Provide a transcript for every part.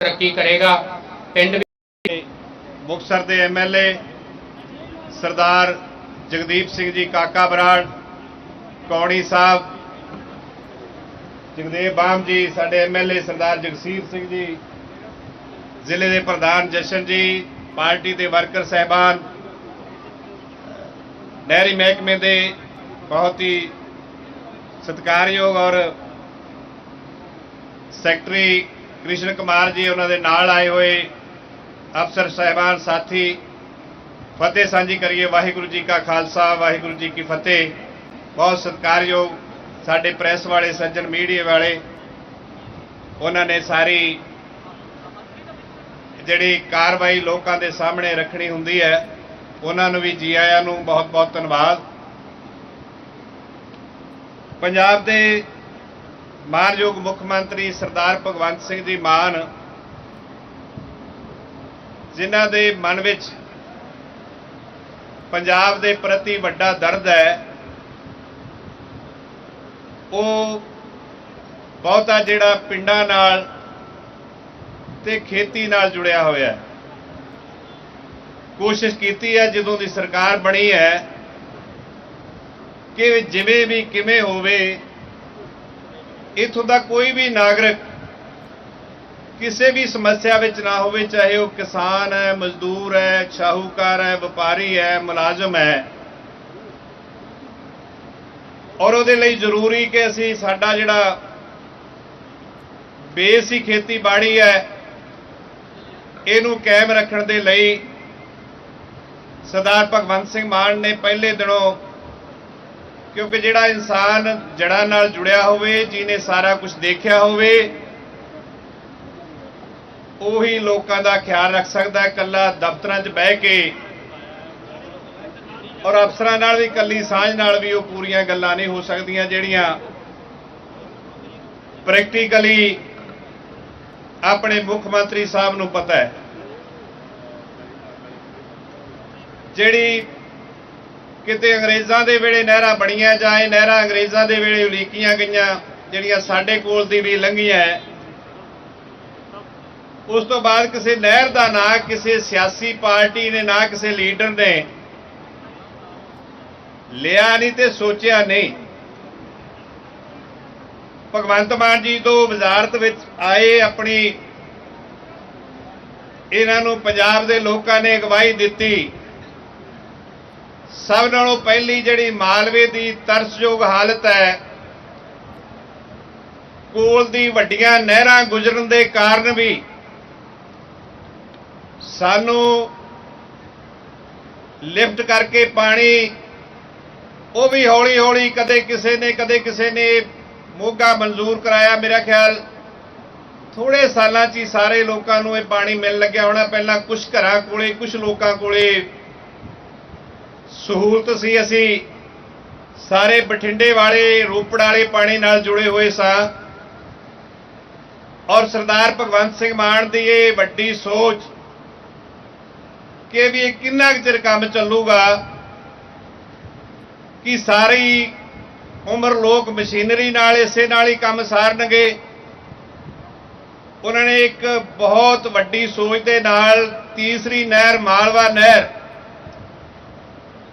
ਤਰੱਕੀ ਕਰੇਗਾ। ਪਿੰਡ ਵੀ ਮੁਕਤਸਰ ਦੇ ਐਮਐਲਏ ਸਰਦਾਰ ਜਗਦੀਪ ਸਿੰਘ ਜੀ ਕਾਕਾ ਬਰਾੜ ਕੌਣੀ ਸਾਹਿਬ, ਜਗਦੇਵ ਬਾਮ ਜੀ, ਸਾਡੇ ਐਮਐਲਏ ਸਰਦਾਰ ਜਗਸੀਰ ਸਿੰਘ ਜੀ, ਜ਼ਿਲ੍ਹੇ ਦੇ ਪ੍ਰਧਾਨ ਜਸ਼ਨ ਜੀ, ਪਾਰਟੀ ਦੇ ਵਰਕਰ ਸਹਿਬਾਨ, ਨਹਿਰੀ ਮਹਿਕਮੇ ਦੇ ਬਹੁਤ ਹੀ ਸਤਿਕਾਰਯੋਗ ਔਰ ਸੈਕਟਰੀ ਕ੍ਰਿਸ਼ਨ ਕੁਮਾਰ ਜੀ ਉਹਨਾਂ ਦੇ ਨਾਲ ਆਏ ਹੋਏ ਅਫਸਰ ਸਹਿਬਾਨ ਸਾਥੀ, ਫਤਿਹ ਸਾਂਝੀ ਕਰੀਏ। ਵਾਹਿਗੁਰੂ ਜੀ ਕਾ ਖਾਲਸਾ, ਵਾਹਿਗੁਰੂ ਜੀ ਕੀ ਫਤਿਹ। ਬਹੁਤ ਸਤਿਕਾਰਯੋਗ ਸਾਡੇ ਪ੍ਰੈਸ ਵਾਲੇ, ਸੱਜਣ ਮੀਡੀਆ ਵਾਲੇ। ਉਹਨਾਂ ਨੇ ਸਾਰੀ ਜਿਹੜੀ ਕਾਰਵਾਈ ਲੋਕਾਂ ਦੇ ਸਾਹਮਣੇ ਰੱਖਣੀ ਹੁੰਦੀ ਹੈ, ਉਹਨਾਂ ਨੂੰ ਵੀ ਜੀ ਆਇਆਂ ਨੂੰ ਬਹੁਤ ਬਹੁਤ ਧੰਨਵਾਦ। ਪੰਜਾਬ ਦੇ ਮਾਨਯੋਗ ਮੁੱਖ ਮੰਤਰੀ ਸਰਦਾਰ ਭਗਵੰਤ ਸਿੰਘ ਜੀ ਮਾਨ, ਜਿਨ੍ਹਾਂ ਦੇ ਮਨ ਵਿੱਚ ਪੰਜਾਬ ਦੇ ਪ੍ਰਤੀ ਵੱਡਾ ਦਰਦ ਹੈ, ਉਹ ਬਹੁਤਾ ਜਿਹੜਾ ਪਿੰਡਾਂ ਨਾਲ ਤੇ ਖੇਤੀ ਨਾਲ ਜੁੜਿਆ ਹੋਇਆ ਹੈ। ਕੋਸ਼ਿਸ਼ ਕੀਤੀ ਹੈ, ਜਦੋਂ ਦੀ ਸਰਕਾਰ ਬਣੀ ਹੈ, ਕਿ ਜਿਵੇਂ ਵੀ ਕਿਵੇਂ ਹੋਵੇ ਇਥੋਂ ਦਾ ਕੋਈ ਵੀ ਨਾਗਰਿਕ ਕਿਸੇ ਵੀ ਸਮੱਸਿਆ ਵਿੱਚ ਨਾ ਹੋਵੇ, ਚਾਹੇ ਉਹ ਕਿਸਾਨ ਹੈ, ਮਜ਼ਦੂਰ ਹੈ, ਸ਼ਾਹੂਕਾਰ ਹੈ, ਵਪਾਰੀ ਹੈ, ਮੁਲਾਜ਼ਮ ਹੈ। ਔਰ ਉਹਦੇ ਲਈ ਜ਼ਰੂਰੀ ਕਿ ਅਸੀਂ ਸਾਡਾ ਜਿਹੜਾ ਬੇਸ ਹੀ ਖੇਤੀਬਾੜੀ ਹੈ, ਇਹਨੂੰ ਕਾਇਮ ਰੱਖਣ ਦੇ ਲਈ ਸਰਦਾਰ ਭਗਵੰਤ ਸਿੰਘ ਮਾਨ ਨੇ ਪਹਿਲੇ ਦਿਨੋਂ ਕਿਉਂਕਿ ਜਿਹੜਾ ਇਨਸਾਨ ਜੜਾਂ ਨਾਲ ਜੁੜਿਆ ਹੋਵੇ, ਜਿਹਨੇ ਸਾਰਾ ਕੁਝ ਦੇਖਿਆ ਹੋਵੇ, ਉਹੀ ਲੋਕਾਂ ਦਾ ਖਿਆਲ ਰੱਖ ਸਕਦਾ ਹੈ, ਇਕੱਲਾ ਦਫ਼ਤਰਾਂ 'ਚ ਬਹਿ ਕੇ ਔਰ ਅਫਸਰਾਂ ਨਾਲ ਵੀ, ਇਕੱਲੀ ਸਾਂਝ ਨਾਲ ਵੀ ਉਹ ਪੂਰੀਆਂ ਗੱਲਾਂ ਨਹੀਂ ਹੋ ਸਕਦੀਆਂ, ਜਿਹੜੀਆਂ ਪ੍ਰੈਕਟੀਕਲੀ ਆਪਣੇ ਮੁੱਖ ਮੰਤਰੀ ਸਾਹਿਬ ਨੂੰ ਪਤਾ ਹੈ। ਜਿਹੜੀ ਕਿਤੇ ਅੰਗਰੇਜ਼ਾਂ ਦੇ ਵੇਲੇ ਨਹਿਰਾਂ ਬਣੀਆਂ ਜਾਂ ਇਹ ਨਹਿਰਾਂ ਅੰਗਰੇਜ਼ਾਂ ਦੇ ਵੇਲੇ ਉਲੀਕੀਆਂ ਗਈਆਂ, ਜਿਹੜੀਆਂ ਸਾਡੇ ਕੋਲ ਦੀ ਵੀ ਲੰਘੀਆਂ ਹੈ ਉਸ ਤੋਂ ਬਾਅਦ ਕਿਸੇ ਨਹਿਰ ਦਾ ਨਾ ਕਿਸੇ ਸਿਆਸੀ ਪਾਰਟੀ ਨੇ, ਨਾ ਕਿਸੇ ਲੀਡਰ ਨੇ ਲਿਆ ਨਹੀਂ ਤੇ ਸੋਚਿਆ ਨਹੀਂ। ਭਗਵੰਤ ਮਾਨ ਜੀ ਤੋਂ ਵਜ਼ਾਰਤ ਵਿੱਚ ਆਏ ਆਪਣੀ ਇਹਨਾਂ ਨੂੰ ਪੰਜਾਬ ਦੇ ਲੋਕਾਂ ਨੇ ਅਗਵਾਈ ਦਿੱਤੀ। ਸਭ ਨਾਲੋਂ ਪਹਿਲੀ ਜਿਹੜੀ ਮਾਲਵੇ ਦੀ ਤਰਸਯੋਗ ਹਾਲਤ ਹੈ, ਕੋਲ ਦੀ ਵੱਡੀਆਂ ਨਹਿਰਾਂ ਗੁਜ਼ਰਨ ਦੇ ਕਾਰਨ ਵੀ ਸਾਨੂੰ ਲਿਫਟ ਕਰਕੇ ਪਾਣੀ, ਉਹ ਵੀ ਹੌਲੀ ਹੌਲੀ ਕਦੇ ਕਿਸੇ ਨੇ, ਕਦੇ ਕਿਸੇ ਨੇ ਮੋਗਾ ਮਨਜ਼ੂਰ ਕਰਾਇਆ ਮੇਰਾ ਖਿਆਲ। ਥੋੜੇ ਸਾਲਾਂ 'ਚ ਹੀ ਸਾਰੇ ਲੋਕਾਂ ਨੂੰ ਇਹ ਪਾਣੀ ਮਿਲਣ ਲੱਗਿਆ ਹੋਣਾ, ਪਹਿਲਾਂ ਕੁਝ ਘਰਾਂ ਕੋਲੇ ਕੁਝ ਲੋਕਾਂ ਕੋਲੇ ਸਹੂਲਤ ਸੀ, ਅਸੀਂ ਸਾਰੇ ਬਠਿੰਡੇ ਵਾਲੇ, ਰੋਪੜ ਵਾਲੇ ਪਾਣੀ ਨਾਲ ਜੁੜੇ ਹੋਏ ਸਾਂ। ਔਰ ਸਰਦਾਰ ਭਗਵੰਤ ਸਿੰਘ ਮਾਨ ਦੀ ਇਹ ਵੱਡੀ ਸੋਚ ਕਿ ਵੀ ਇਹ ਕਿੰਨਾ ਕੁ ਚਿਰ ਕੰਮ ਚੱਲੂਗਾ ਕਿ ਸਾਰੀ ਉਮਰ ਲੋਕ ਮਸ਼ੀਨਰੀ ਨਾਲ ਇਸੇ ਨਾਲ ਹੀ ਕੰਮ ਸਾਰਨਗੇ। ਉਹਨਾਂ ਨੇ ਇੱਕ ਬਹੁਤ ਵੱਡੀ ਸੋਚ ਦੇ ਨਾਲ ਤੀਸਰੀ ਨਹਿਰ, ਮਾਲਵਾ ਨਹਿਰ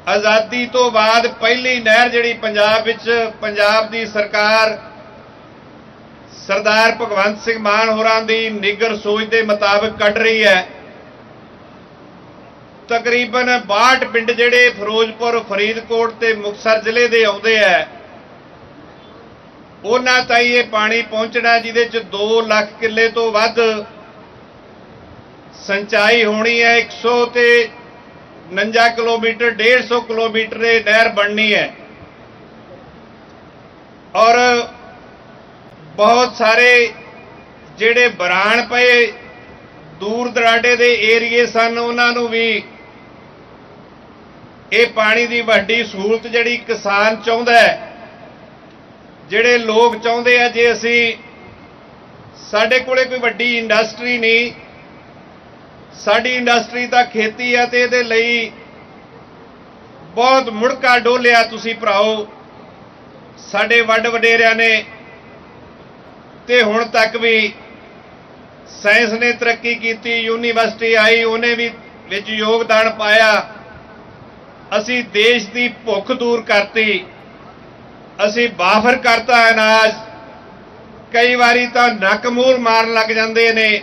ਆਜ਼ਾਦੀ ਤੋਂ ਬਾਅਦ ਪਹਿਲੀ ਨਹਿਰ ਜਿਹੜੀ ਪੰਜਾਬ ਵਿੱਚ, ਪੰਜਾਬ ਦੀ ਸਰਕਾਰ ਸਰਦਾਰ ਭਗਵੰਤ ਸਿੰਘ ਮਾਨ ਹੋਰਾਂ ਦੀ ਨਿੱਗਰ ਸੋਚ ਦੇ ਮੁਤਾਬਕ ਕੱਢ ਰਹੀ ਹੈ। ਤਕਰੀਬਨ 62 ਪਿੰਡ ਜਿਹੜੇ ਫਿਰੋਜ਼ਪੁਰ, ਫਰੀਦਕੋਟ ਤੇ ਮੁਕਤਸਰ ਜ਼ਿਲ੍ਹੇ ਦੇ ਆਉਂਦੇ ਆ। ਉਹਨਾਂ ਤਾਈ ਇਹ ਪਾਣੀ ਪਹੁੰਚਣਾ ਜਿਹਦੇ ਚ 2 ਲੱਖ ਕਿੱਲੇ ਤੋਂ ਵੱਧ ਸਿੰਚਾਈ ਹੋਣੀ ਹੈ 100 ਤੇ 49 ਕਿਲੋਮੀਟਰ 150 ਕਿਲੋਮੀਟਰ ਇਹ ਨਹਿਰ ਬਣਨੀ ਹੈ। ਔਰ ਬਹੁਤ ਸਾਰੇ ਜਿਹੜੇ ਬਰਾਨ ਪਏ ਦੂਰ ਦਰਾਡੇ ਦੇ ਏਰੀਏ ਸਨ, ਉਹਨਾਂ ਨੂੰ ਵੀ ਇਹ ਪਾਣੀ ਦੀ ਵੱਡੀ ਸਹੂਲਤ ਜਿਹੜੀ ਕਿਸਾਨ ਚਾਹੁੰਦਾ ਹੈ, ਜਿਹੜੇ ਲੋਕ ਚਾਹੁੰਦੇ ਆ ਜੇ ਅਸੀਂ ਸਾਡੇ ਕੋਲੇ ਕੋਈ ਵੱਡੀ ਇੰਡਸਟਰੀ ਨਹੀਂ ਸਾਡੀ ਇੰਡਸਟਰੀ ਤਾਂ ਖੇਤੀ ਹੈ ਤੇ ਇਹਦੇ ਲਈ ਬਹੁਤ ਮੁੜਕਾ ਡੋਲਿਆ ਤੁਸੀਂ ਭਰਾਓ। ਸਾਡੇ ਵੱਡ ਵਡੇਰਿਆਂ ਨੇ ਤੇ ਹੁਣ ਤੱਕ ਵੀ ਸਾਇੰਸ ਨੇ ਤਰੱਕੀ ਕੀਤੀ, ਯੂਨੀਵਰਸਿਟੀ ਆਈ, ਉਹਨੇ ਵੀ ਵਿੱਚ ਯੋਗਦਾਨ ਪਾਇਆ। ਅਸੀਂ ਦੇਸ਼ ਦੀ ਭੁੱਖ ਦੂਰ ਕਰਤੀ। ਅਸੀਂ ਬਾਫਰ ਕਰਤਾ ਅਨਾਜ। ਕਈ ਵਾਰੀ ਤਾਂ ਨੱਕ ਮੂਰ ਮਾਰਨ ਲੱਗ ਜਾਂਦੇ ਨੇ।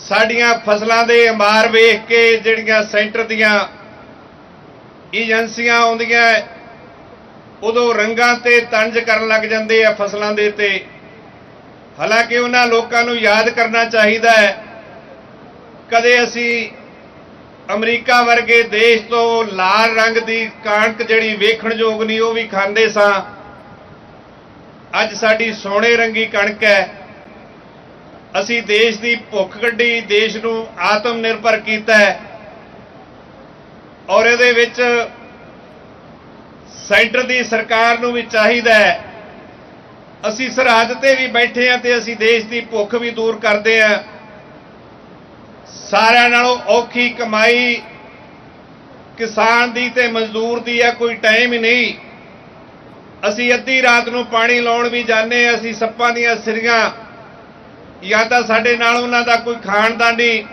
ਸਾਡੀਆਂ ਫਸਲਾਂ ਦੇ ਅੰਬਾਰ ਵੇਖ ਕੇ ਜਿਹੜੀਆਂ ਸੈਂਟਰ ਦੀਆਂ ਏਜੰਸੀਆਂ ਆਉਂਦੀਆਂ, ਉਦੋਂ ਰੰਗਾਂ ਤੇ ਤੰਜ ਕਰਨ ਲੱਗ ਜਾਂਦੇ ਆ ਫਸਲਾਂ ਦੇ ਤੇ ਹਾਲਾਂਕਿ ਉਹਨਾਂ ਲੋਕਾਂ ਨੂੰ ਯਾਦ ਕਰਨਾ ਚਾਹੀਦਾ ਹੈ, ਕਦੇ ਅਸੀਂ ਅਮਰੀਕਾ ਵਰਗੇ ਦੇਸ਼ ਤੋਂ ਲਾਲ ਰੰਗ ਦੀ ਕਣਕ ਜਿਹੜੀ ਵੇਖਣ ਯੋਗ ਨਹੀਂ, ਉਹ ਵੀ ਖਾਂਦੇ ਸਾਂ। ਅੱਜ ਸਾਡੀ ਸੋਹਣੇ ਰੰਗੀ ਕਣਕ ਹੈ। ਅਸੀਂ ਦੇਸ਼ ਦੀ ਭੁੱਖ ਕੱਢੀ, ਦੇਸ਼ ਨੂੰ ਆਤਮ ਨਿਰਭਰ ਕੀਤਾ ਹੈ। ਔਰ ਇਹਦੇ ਵਿੱਚ ਸੈਂਟਰ ਦੀ ਸਰਕਾਰ ਨੂੰ ਵੀ ਚਾਹੀਦਾ ਹੈ। ਅਸੀਂ ਸਰਹੱਦ ਤੇ ਵੀ ਬੈਠੇ ਹਾਂ ਤੇ ਅਸੀਂ ਦੇਸ਼ ਦੀ ਭੁੱਖ ਵੀ ਦੂਰ ਕਰਦੇ ਹਾਂ। ਸਾਰਿਆਂ ਨਾਲੋਂ ਔਖੀ ਕਮਾਈ ਕਿਸਾਨ ਦੀ ਤੇ ਮਜ਼ਦੂਰ ਦੀ ਆ, ਕੋਈ ਟਾਈਮ ਹੀ ਨਹੀਂ। ਅਸੀਂ ਅੱਧੀ ਰਾਤ ਨੂੰ ਪਾਣੀ ਲਾਉਣ ਵੀ ਜਾਂਦੇ ਹਾਂ, ਅਸੀਂ ਸੱਪਾਂ ਦੀਆਂ ਸਿਰੀਆਂ ਜਾਂ ਤਾਂ ਸਾਡੇ ਨਾਲ ਉਹਨਾਂ ਦਾ ਕੋਈ ਖਾਨਦਾਨੀ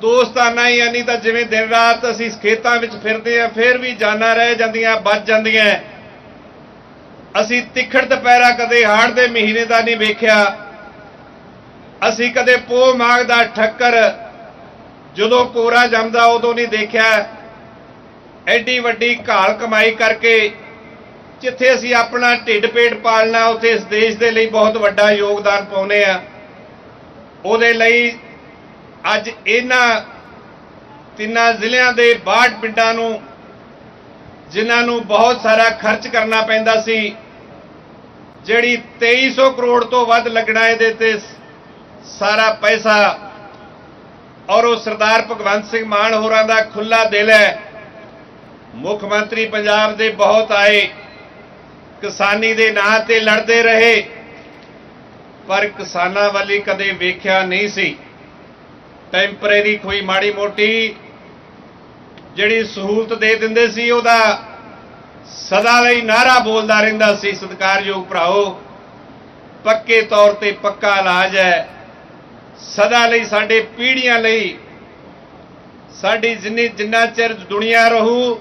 ਦੋਸਤਾਨਾ ਹੀ ਆ, ਨਹੀਂ ਤਾਂ ਜਿਵੇਂ ਦਿਨ ਰਾਤ ਅਸੀਂ ਖੇਤਾਂ ਵਿੱਚ ਫਿਰਦੇ ਆ ਫਿਰ ਵੀ ਜਾਨਾਂ ਰਹਿ ਜਾਂਦੀਆਂ ਬਚ ਜਾਂਦੀਆਂ। ਅਸੀਂ ਤਿੱਖੜ ਦੁਪਹਿਰਾ ਕਦੇ ਹਾੜ ਦੇ ਮਹੀਨੇ ਦਾ ਨਹੀਂ ਵੇਖਿਆ। ਅਸੀਂ ਕਦੇ ਪੋਹ ਮਾਗ ਦਾ ਠੱਕਰ ਜਦੋਂ ਕੋਰਾ ਜੰਮਦਾ ਉਦੋਂ ਨਹੀਂ ਦੇਖਿਆ। ਐਡੀ ਵੱਡੀ ਘਾਲ ਕਮਾਈ ਕਰਕੇ ਜਿੱਥੇ ਅਸੀਂ ਆਪਣਾ ਢਿੱਡ ਪੇਟ ਪਾਲਣਾ, ਉੱਥੇ ਇਸ ਦੇਸ਼ ਦੇ ਲਈ ਬਹੁਤ ਵੱਡਾ ਯੋਗਦਾਨ ਪਾਉਨੇ ਆ ਉਹਦੇ ਲਈ ਅੱਜ ਇਹਨਾਂ ਤਿੰਨਾਂ ਜ਼ਿਲ੍ਹਿਆਂ ਦੇ 62 ਪਿੰਡਾਂ ਨੂੰ, ਜਿਨ੍ਹਾਂ ਨੂੰ ਬਹੁਤ ਸਾਰਾ ਖਰਚ ਕਰਨਾ ਪੈਂਦਾ ਸੀ, ਜਿਹੜੀ 2300 ਕਰੋੜ ਤੋਂ ਵੱਧ ਲੱਗਣਾ ਇਹਦੇ ਤੇ ਸਾਰਾ ਪੈਸਾ, ਔਰ ਉਹ ਸਰਦਾਰ ਭਗਵੰਤ ਸਿੰਘ ਮਾਨ ਹੋਰਾਂ ਦਾ ਖੁੱਲਾ ਦਿਲ ਹੈ। ਮੁੱਖ ਮੰਤਰੀ ਪੰਜਾਬ ਦੇ ਬਹੁਤ ਆਏ। ਕਿਸਾਨੀ ਦੇ ਨਾਂ ਤੇ ਲੜਦੇ ਰਹੇ। ਪਰ ਕਿਸਾਨਾਂ ਵਾਲੀ ਕਦੇ ਵੇਖਿਆ ਨਹੀਂ ਸੀ। ਟੈਂਪਰੇਰੀ ਕੋਈ ਮਾੜੀ ਮੋਟੀ ਜਿਹੜੀ ਸਹੂਲਤ ਦੇ ਦਿੰਦੇ ਸੀ, ਉਹਦਾ ਸਦਾ ਲਈ ਨਾਰਾ ਬੋਲਦਾ ਰਹਿੰਦਾ ਸੀ, ਸਤਿਕਾਰਯੋਗ ਭਰਾਓ। ਪੱਕੇ ਤੌਰ ਤੇ ਪੱਕਾ ਇਲਾਜ ਹੈ। ਸਦਾ ਲਈ ਸਾਡੇ ਪੀੜ੍ਹੀਆਂ ਲਈ ਸਾਡੀ ਜਿੰਨੀ ਜਿੰਨਾ ਚਿਰ ਦੁਨੀਆ ਰਹੂ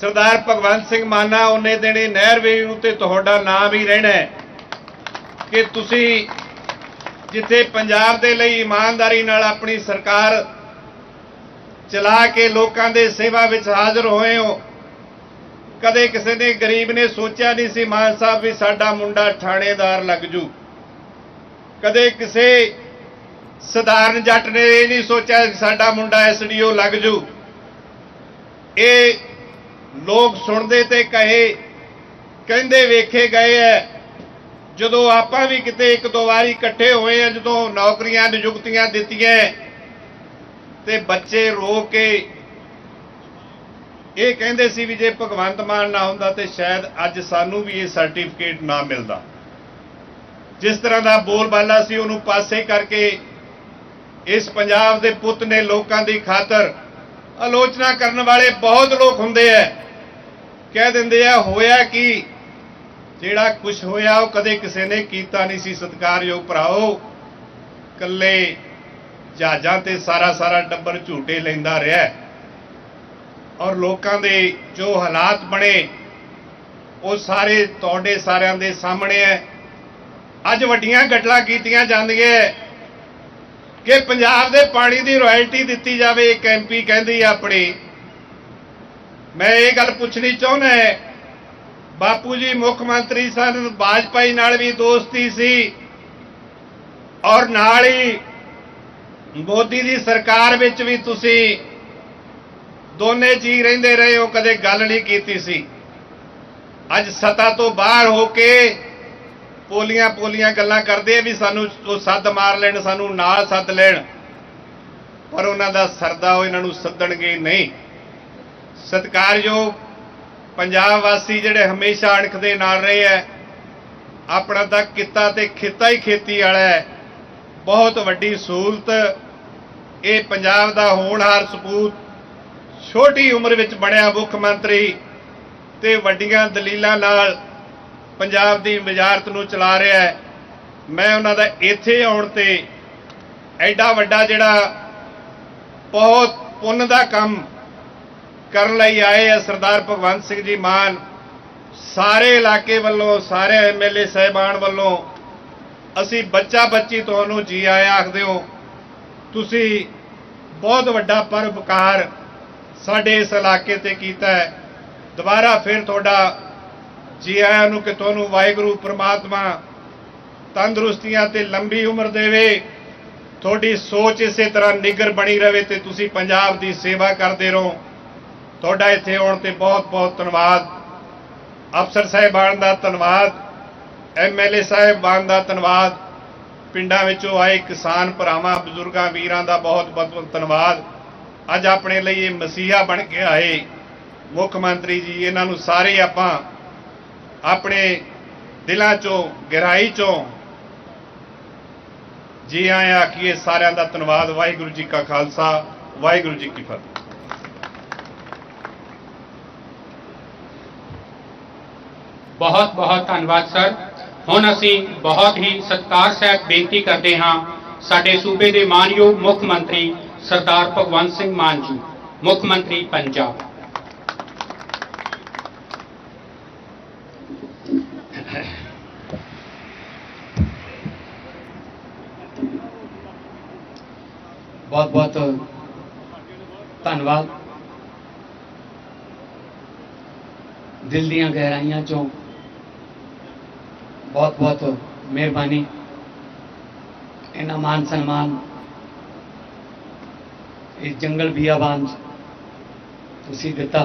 ਸਰਦਾਰ ਭਗਵੰਤ ਸਿੰਘ ਮਾਨਾ, ਉਹਨੇ ਦਿਨੇ ਨਹਿਰ ਵੇਵ ਉਤੇ ਤੁਹਾਡਾ ਨਾਮ ਹੀ ਰਹਿਣਾ ਕਿ ਤੁਸੀਂ ਜਿੱਥੇ ਪੰਜਾਬ ਦੇ ਲਈ ਇਮਾਨਦਾਰੀ ਨਾਲ ਆਪਣੀ ਸਰਕਾਰ ਚਲਾ ਕੇ ਲੋਕਾਂ ਦੇ ਸੇਵਾ ਵਿੱਚ ਹਾਜ਼ਰ ਹੋਏ ਹੋ, ਕਦੇ ਕਿਸੇ ਨੇ ਗਰੀਬ ਨੇ ਸੋਚਿਆ ਨਹੀਂ ਸੀ ਮਾਨ ਸਾਹਿਬ ਵੀ ਸਾਡਾ ਮੁੰਡਾ ਥਾਣੇਦਾਰ ਲੱਗ ਜੂ। ਕਦੇ ਕਿਸੇ ਸਧਾਰਨ ਜੱਟ ਨੇ ਇਹ ਨਹੀਂ ਸੋਚਿਆ ਸਾਡਾ ਮੁੰਡਾ ਐਸਡੀਓ ਲੱਗ ਜੂ। ਇਹ ਲੋਕ ਸੁਣਦੇ ਤੇ ਕਹੇ, ਕਹਿੰਦੇ ਵੇਖੇ ਗਏ ਐ। ਜਦੋਂ ਆਪਾਂ ਵੀ ਕਿਤੇ ਇੱਕ ਦੋ ਵਾਰੀ ਇਕੱਠੇ ਹੋਏ ਆ, ਜਦੋਂ ਨੌਕਰੀਆਂ, ਨਿਯੁਕਤੀਆਂ ਦਿੱਤੀਆਂ ਤੇ ਬੱਚੇ ਰੋ ਕੇ ਇਹ ਕਹਿੰਦੇ ਸੀ ਵੀ ਜੇ ਭਗਵੰਤ ਮਾਨ ਨਾ ਹੁੰਦਾ ਤੇ ਸ਼ਾਇਦ ਅੱਜ ਸਾਨੂੰ ਵੀ ਇਹ ਸਰਟੀਫਿਕੇਟ ਨਾ ਮਿਲਦਾ। ਜਿਸ ਤਰ੍ਹਾਂ ਦਾ ਬੋਲਬਾਲਾ ਸੀ, ਉਹਨੂੰ ਪਾਸੇ ਕਰਕੇ ਇਸ ਪੰਜਾਬ ਦੇ ਪੁੱਤ ਨੇ ਲੋਕਾਂ ਦੀ ਖਾਤਰ ਆਲੋਚਨਾ ਕਰਨ ਵਾਲੇ ਬਹੁਤ ਲੋਕ ਹੁੰਦੇ ਐ। ਕਹਿ ਦਿੰਦੇ ਆ, ਹੋਇਆ ਕੀ? ਜਿਹੜਾ ਕੁਝ ਹੋਇਆ, ਉਹ ਕਦੇ ਕਿਸੇ ਨੇ ਕੀਤਾ ਨਹੀਂ ਸੀ। ਸਤਿਕਾਰਯੋਗ ਭਰਾਓ ਕੱਲੇ ਜਹਾਜ਼ਾਂ ਤੇ ਸਾਰਾ ਸਾਰਾ ਟੱਬਰ ਝੂਟੇ ਲੈਂਦਾ ਰਿਹਾ ਔਰ ਲੋਕਾਂ ਦੇ ਜੋ ਹਾਲਾਤ ਬਣੇ, ਉਹ ਸਾਰੇ ਤੁਹਾਡੇ ਸਾਰਿਆਂ ਦੇ ਸਾਹਮਣੇ ਹੈ ਅੱਜ ਵੱਡੀਆਂ ਗੱਲਾਂ ਕੀਤੀਆਂ ਜਾਂਦੀਆਂ ਕਿ ਪੰਜਾਬ ਦੇ ਪਾਣੀ ਦੀ ਰਾਇਲਟੀ ਦਿੱਤੀ ਜਾਵੇ, ਇੱਕ ਐਮਪੀ ਕਹਿੰਦੀ ਆ ਆਪਣੀ। ਮੈਂ ਇਹ ਗੱਲ ਪੁੱਛਣੀ ਚਾਹੁੰਦਾ ਬਾਪੂ ਜੀ, ਮੁੱਖ ਮੰਤਰੀ ਸਨ, ਬਾਜਪਾਈ ਨਾਲ ਵੀ ਦੋਸਤੀ ਸੀ ਔਰ ਨਾਲ ਹੀ ਮੋਦੀ ਦੀ ਸਰਕਾਰ ਵਿੱਚ ਵੀ ਤੁਸੀਂ ਦੋਨੇ ਜੀ ਰਹਿੰਦੇ ਰਹੇ ਹੋ, ਕਦੇ ਗੱਲ ਨਹੀਂ ਕੀਤੀ ਸੀ। ਅੱਜ ਸਤਾ ਤੋਂ ਬਾਹਰ ਹੋ ਕੇ ਪੋਲੀਆਂ ਪੋਲੀਆਂ ਗੱਲਾਂ ਕਰਦੇ ਵੀ ਸਾਨੂੰ ਉਹ ਸੱਦ ਮਾਰ ਲੈਣ, ਸਾਨੂੰ ਨਾਲ ਸੱਦ ਲੈਣ। ਪਰ ਉਹਨਾਂ ਦਾ ਸਰਦਾ ਉਹ ਇਹਨਾਂ ਨੂੰ ਸੱਦਣਗੇ ਨਹੀਂ। ਸਤਿਕਾਰਯੋਗ ਪੰਜਾਬ ਵਾਸੀ ਜਿਹੜੇ ਹਮੇਸ਼ਾ ਅਣਖ ਦੇ ਨਾਲ ਰਹੇ ਐ, ਆਪਣਾ ਤਾਂ ਕਿੱਤਾ ਤੇ ਖਿੱਤਾ ਹੀ ਖੇਤੀ ਵਾਲਾ ਹੈ ਬਹੁਤ ਵੱਡੀ ਸਹੂਲਤ ਇਹ ਪੰਜਾਬ ਦਾ ਹੋਣਹਾਰ ਸਪੂਤ ਛੋਟੀ ਉਮਰ ਵਿੱਚ ਬਣਿਆ ਮੁੱਖ ਮੰਤਰੀ ਤੇ ਵੱਡੀਆਂ ਦਲੀਲਾਂ ਨਾਲ ਪੰਜਾਬ ਦੀ ਵਜ਼ਾਰਤ ਨੂੰ ਚਲਾ ਰਿਹਾ ਹੈ। ਮੈਂ ਉਹਨਾਂ ਦਾ ਇੱਥੇ ਆਉਣ ਤੇ ਐਡਾ ਵੱਡਾ ਜਿਹੜਾ ਬਹੁਤ ਪੁੰਨ ਦਾ ਕੰਮ ਕਰਨ ਲਈ ਆਏ ਆ ਸਰਦਾਰ ਭਗਵੰਤ ਸਿੰਘ ਜੀ ਮਾਨ, ਸਾਰੇ ਇਲਾਕੇ ਵੱਲੋਂ, ਸਾਰੇ ਐਮਐਲਏ ਸਹਿਬਾਨ ਵੱਲੋਂ, ਅਸੀਂ ਬੱਚਾ ਬੱਚੀ ਤੁਹਾਨੂੰ ਜੀ ਆਇਆ ਆਖਦੇ ਹੋ, ਤੁਸੀਂ ਬਹੁਤ ਵੱਡਾ ਪਰਉਪਕਾਰ ਸਾਡੇ ਇਸ ਇਲਾਕੇ ਤੇ ਕੀਤਾ ਹੈ। ਦੁਬਾਰਾ ਫਿਰ ਤੁਹਾਡਾ ਜੀ ਆਇਆਂ ਨੂੰ ਕਿ ਤੁਹਾਨੂੰ ਵਾਹਿਗੁਰੂ, ਪ੍ਰਮਾਤਮਾ ਤੰਦਰੁਸਤੀਆਂ ਤੇ ਲੰਬੀ ਉਮਰ ਦੇਵੇ, ਤੁਹਾਡੀ ਸੋਚ ਇਸੇ ਤਰ੍ਹਾਂ ਨਿਗਰ ਬਣੀ ਰਹੇ ਤੇ ਤੁਸੀਂ ਪੰਜਾਬ ਦੀ ਸੇਵਾ ਕਰਦੇ ਰਹੋ। ਤੁਹਾਡਾ ਇੱਥੇ ਆਉਣ ਤੇ ਬਹੁਤ ਬਹੁਤ ਧੰਨਵਾਦ। ਅਫਸਰ ਸਾਹਿਬਾਨ ਦਾ ਧੰਨਵਾਦ ਐਮਐਲਏ ਸਾਹਿਬਾਨ ਦਾ ਧੰਨਵਾਦ, ਪਿੰਡਾਂ ਵਿੱਚੋਂ ਆਏ ਕਿਸਾਨ ਭਰਾਵਾਂ, ਬਜ਼ੁਰਗਾਂ, ਵੀਰਾਂ ਦਾ ਬਹੁਤ ਬਹੁਤ ਧੰਨਵਾਦ। ਅੱਜ ਆਪਣੇ ਲਈ ਇਹ ਮਸੀਹਾ ਬਣ ਕੇ ਆਏ। ਮੁੱਖ ਮੰਤਰੀ ਜੀ, ਇਹਨਾਂ ਨੂੰ ਸਾਰੇ ਆਪਾਂ ਆਪਣੇ ਦਿਲਾਂ ਚੋਂ, ਗਹਿਰਾਈ ਚੋਂ ਜੀ ਆਇਆਂ ਆਖੀਏ ਸਾਰਿਆਂ ਦਾ ਧੰਨਵਾਦ, ਵਾਹਿਗੁਰੂ ਜੀ ਕਾ ਖਾਲਸਾ, ਵਾਹਿਗੁਰੂ ਜੀ ਕੀ ਫਤਿਹ। ਬਹੁਤ ਬਹੁਤ ਧੰਨਵਾਦ, ਸਰ। ਹੁਣ ਅਸੀਂ ਬਹੁਤ ਹੀ ਸਤਿਕਾਰ ਸਹਿਤ ਬੇਨਤੀ ਕਰਦੇ ਹਾਂ, ਸਾਡੇ ਸੂਬੇ ਦੇ ਮਾਨਯੋਗ ਮੁੱਖ ਮੰਤਰੀ ਸਰਦਾਰ ਭਗਵੰਤ ਸਿੰਘ ਮਾਨ ਜੀ, ਮੁੱਖ ਮੰਤਰੀ ਪੰਜਾਬ। ਬਹੁਤ ਬਹੁਤ ਧੰਨਵਾਦ। ਦਿਲ ਦੀਆਂ ਗਹਿਰਾਈਆਂ ਚੋਂ ਬਹੁਤ ਬਹੁਤ ਮਿਹਰਬਾਨੀ। ਇਹਨਾਂ ਮਾਨ ਸਨਮਾਨ ਇਸ ਜੰਗਲ ਬਿਆਬਾਨ 'ਚ ਤੁਸੀਂ ਦਿੱਤਾ।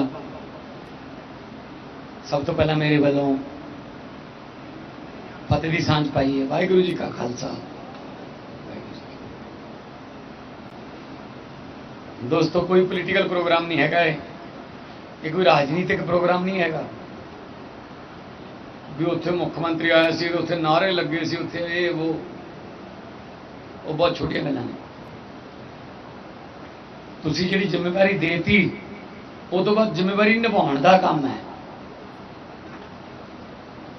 ਸਭ ਤੋਂ ਪਹਿਲਾਂ ਮੇਰੇ ਵੱਲੋਂ ਫਤਿਹ ਦੀ ਸਾਂਝ ਪਾਈ ਹੈ। ਵਾਹਿਗੁਰੂ ਜੀ ਕਾ ਖਾਲਸਾ ਵਾਹਿਗੁਰੂ ਜੀ ਕੀ ਫਤਿਹ। ਦੋਸਤੋ, ਕੋਈ ਪੋਲੀਟੀਕਲ ਪ੍ਰੋਗਰਾਮ ਨਹੀਂ ਹੈਗਾ ਇਹ। ਇਹ ਕੋਈ ਰਾਜਨੀਤਿਕ ਪ੍ਰੋਗਰਾਮ ਨਹੀਂ ਹੈਗਾ। ਵੀ ਉੱਥੇ ਮੁੱਖ ਮੰਤਰੀ ਆਇਆ ਸੀ ਉੱਥੇ ਨਾਰੇ ਲੱਗੇ ਸੀ, ਉੱਥੇ ਇਹ, ਉਹ ਉਹ ਬਹੁਤ ਛੋਟੀਆਂ ਗੱਲਾਂ ਨੇ। ਤੁਸੀਂ ਜਿਹੜੀ ਜ਼ਿੰਮੇਵਾਰੀ ਦੇਤੀ ਉਹ ਤੋਂ ਬਾਅਦ ਜ਼ਿੰਮੇਵਾਰੀ ਨਿਭਾਉਣ ਦਾ ਕੰਮ ਹੈ।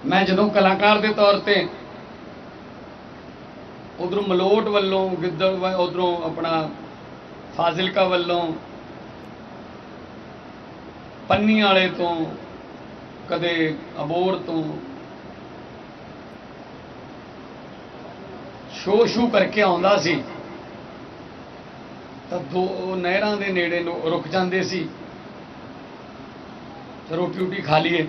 ਮੈਂ ਜਦੋਂ ਕਲਾਕਾਰ ਦੇ ਤੌਰ ਤੇ ਉਧਰੋਂ ਮਲੋਟ ਵੱਲੋਂ ਗਿੱਦੜ ਉਧਰੋਂ ਆਪਣਾ ਫਾਜ਼ਿਲਕਾ ਵੱਲੋਂ ਪੰਨੀ ਵਾਲੇ ਤੋਂ, ਕਦੇ ਅਬੋਰ ਤੋਂ ਸ਼ੋ ਸ਼ੂ ਕਰਕੇ ਆਉਂਦਾ ਸੀ, ਤਾਂ ਦੋ ਨਹਿਰਾਂ ਦੇ ਨੇੜੇ ਨੂੰ ਰੁਕ ਜਾਂਦੇ ਸੀ ਤੇ ਰੋਟੀ ਰੋਟੀ ਖਾ ਲਈਏ।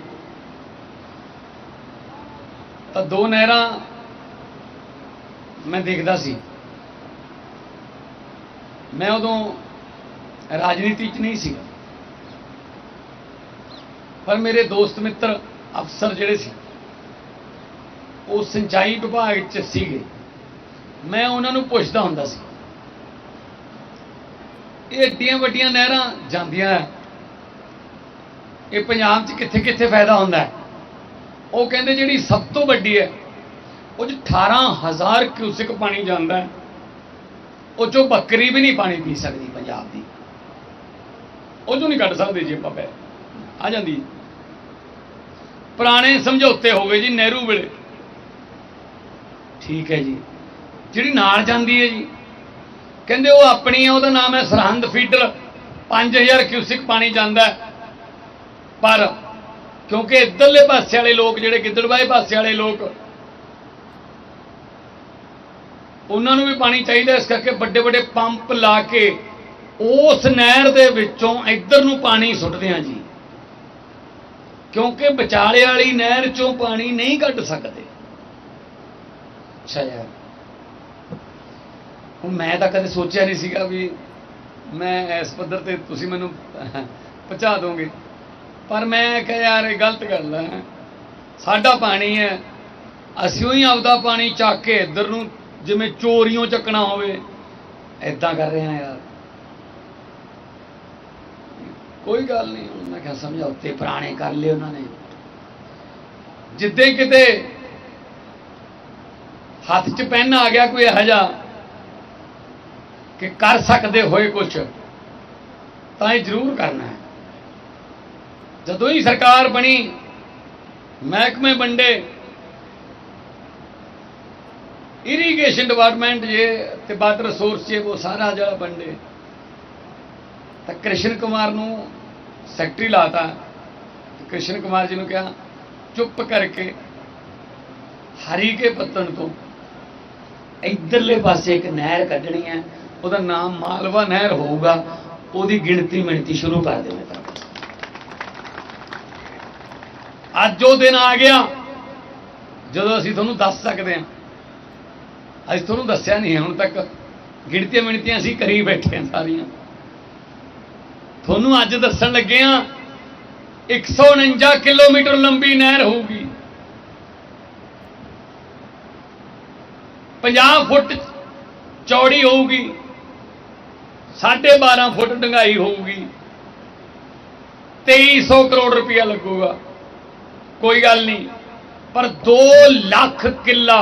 ਤਾਂ ਦੋ ਨਹਿਰਾਂ ਮੈਂ ਦੇਖਦਾ ਸੀ। ਮੈਂ ਉਦੋਂ ਰਾਜਨੀਤੀ 'ਚ ਨਹੀਂ ਸੀਗਾ। ਪਰ ਮੇਰੇ ਦੋਸਤ ਮਿੱਤਰ ਅਫਸਰ ਜਿਹੜੇ ਸੀ, ਉਹ ਸਿੰਚਾਈ ਵਿਭਾਗ 'ਚ ਸੀਗੇ। ਮੈਂ ਉਹਨਾਂ ਨੂੰ ਪੁੱਛਦਾ ਹੁੰਦਾ ਸੀ, ਇਹ ਏਡੀਆਂ ਵੱਡੀਆਂ ਨਹਿਰਾਂ ਜਾਂਦੀਆਂ ਹੈ। ਇਹ ਪੰਜਾਬ 'ਚ ਕਿੱਥੇ ਕਿੱਥੇ ਫਾਇਦਾ ਹੁੰਦਾ ਹੈ ਉਹ ਕਹਿੰਦੇ ਜਿਹੜੀ ਸਭ ਤੋਂ ਵੱਡੀ ਹੈ ਉਹ 'ਚ 18000 ਕਿਊਸਿਕ ਪਾਣੀ ਜਾਂਦਾ ਹੈ ਉਹ ਚੋਂ ਬੱਕਰੀ ਵੀ ਨਹੀਂ ਪਾਣੀ ਪੀ ਸਕਦੀ ਪੰਜਾਬ ਦੀ। ਉਹ ਚੋਂ ਨਹੀਂ ਕੱਢ ਸਕਦੇ ਜੀ ਆਪਾਂ ਪੈ ਆ ਜਾਂਦੀ। ਹੈ। ਪੁਰਾਣੇ ਸਮਝੌਤੇ ਹੋ ਗਏ ਜੀ ਨਹਿਰੂ ਵੇਲੇ। ਠੀਕ ਹੈ ਜੀ। ਜਿਹੜੀ ਨਾਲ ਜਾਂਦੀ ਹੈ ਜੀ। ਕਹਿੰਦੇ ਉਹ ਆਪਣੀ ਹੈ ਉਹਦਾ ਨਾਮ ਹੈ ਸਰਹੰਦ ਫੀਡਰ। 5000 ਕਿਊਸਿਕ ਪਾਣੀ ਜਾਂਦਾ ਪਰ ਕਿਉਂਕਿ ਇੱਧਰਲੇ ਪਾਸੇ ਵਾਲੇ ਲੋਕ ਜਿਹੜੇ ਗਿੱਦੜਬਾਏ ਪਾਸੇ ਵਾਲੇ ਲੋਕ ਉਹਨਾਂ ਨੂੰ ਵੀ ਪਾਣੀ ਚਾਹੀਦਾ ਇਸ ਕਰਕੇ ਵੱਡੇ ਵੱਡੇ ਪੰਪ ਲਾ ਕੇ ਉਸ ਨਹਿਰ ਦੇ ਵਿੱਚੋਂ ਇੱਧਰ ਨੂੰ ਪਾਣੀ ਸੁੱਟਦੇ ਆ ਜੀ। ਕਿਉਂਕਿ ਵਿਚਾਲੇ ਵਾਲੀ ਨਹਿਰ ਚੋਂ ਪਾਣੀ ਨਹੀਂ ਕੱਢ ਸਕਦੇ। ਅੱਛਾ ਯਾਰ। ਹੁਣ ਮੈਂ ਤਾਂ ਕਦੇ ਸੋਚਿਆ ਨਹੀਂ ਸੀਗਾ ਵੀ ਮੈਂ ਇਸ ਪੱਧਰ ਤੇ ਤੁਸੀਂ ਮੈਨੂੰ ਪਹੁੰਚਾ ਦੋਗੇ। ਪਰ ਮੈਂ ਕਿਹਾ ਯਾਰ, ਇਹ ਗਲਤ ਗੱਲ ਹੈ। ਸਾਡਾ ਪਾਣੀ ਹੈ। ਅਸੀਂ ਹੀ ਆਪਦਾ ਪਾਣੀ ਚੱਕ ਕੇ ਇੱਧਰ ਨੂੰ ਜਿਵੇਂ ਚੋਰੀਆਂ ਚੱਕਣਾ ਹੋਵੇ। ਐਦਾਂ ਕਰ ਰਹੇ ਯਾਰ। ਕੋਈ ਗੱਲ ਨਹੀਂ। ਮੈਂ ਕਿਹਾ ਸਮਝੌਤੇ ਪੁਰਾਣੇ ਕਰ ਲਏ ਉਹਨਾਂ ਨੇ। ਜਿੱਦੇ ਕਿਤੇ ਹੱਥ 'ਚ ਪੈਨ ਆ ਗਿਆ ਕੋਈ ਇਹੋ ਜਿਹਾ ਕਿ ਕਰ ਸਕਦੇ ਹੋਏ ਕੁਝ ਤਾਂ ਇਹ ਜ਼ਰੂਰ ਕਰਨਾ ਹੈ। ਜਦੋਂ ਹੀ ਸਰਕਾਰ ਬਣੀ ਮਹਿਕਮੇ ਵੰਡੇ इरिगेशन डिपार्टमेंट ये ਤੇ ਵਾਟਰ ਰਿਸੋਰਸ ਜੇ ਉਹ ਸਾਰਾ ਜਿਹੜਾ ਵੰਡੇ ਤਾਂ ਕ੍ਰਿਸ਼ਨ ਕੁਮਾਰ ਨੂੰ ਸੈਕਟਰੀ ਲਾਤਾ ਤੇ ਕ੍ਰਿਸ਼ਨ ਕੁਮਾਰ ਜੀ ਨੂੰ ਕਿਹਾ ਚੁੱਪ ਕਰਕੇ ਹਰੀ ਕੇ ਪੱਤਣ ਤੋਂ ਇਧਰਲੇ ਪਾਸੇ ਇੱਕ ਨਹਿਰ ਕੱਢਣੀ ਹੈ ਉਹਦਾ ਨਾਮ ਮਾਲਵਾ ਨਹਿਰ ਹੋਊਗਾ ਉਹਦੀ ਗਿਣਤੀ ਮਿਣਤੀ ਸ਼ੁਰੂ ਕਰ ਦੇਵੇ ਤਾਂ ਅੱਜ ਉਹ ਦਿਨ ਆ ਗਿਆ ਜਦੋਂ ਅਸੀਂ ਤੁਹਾਨੂੰ ਦੱਸ ਸਕਦੇ ਹਾਂ ਅੱਜ ਤੁਹਾਨੂੰ ਦੱਸਿਆ ਨਹੀਂ ਹੈ, ਹੁਣ ਤੱਕ ਗਿਣਤੀਆਂ ਮਿਣਤੀਆਂ ਅਸੀਂ ਕਰੀ ਬੈਠੇ ਹਾਂ ਸਾਰੀਆਂ। ਤੁਹਾਨੂੰ ਅੱਜ ਦੱਸਣ ਲੱਗੇ ਹਾਂ 149 ਕਿਲੋਮੀਟਰ ਲੰਬੀ ਨਹਿਰ ਹੋਊਗੀ। 50 ਫੁੱਟ ਚੌੜੀ ਹੋਊਗੀ 12.5 ਫੁੱਟ ਡੰਗਾਈ ਹੋਊਗੀ 2300 ਕਰੋੜ ਰੁਪਇਆ ਲੱਗੂਗਾ। ਕੋਈ ਗੱਲ ਨਹੀਂ, ਪਰ 2 ਲੱਖ ਕਿੱਲਾ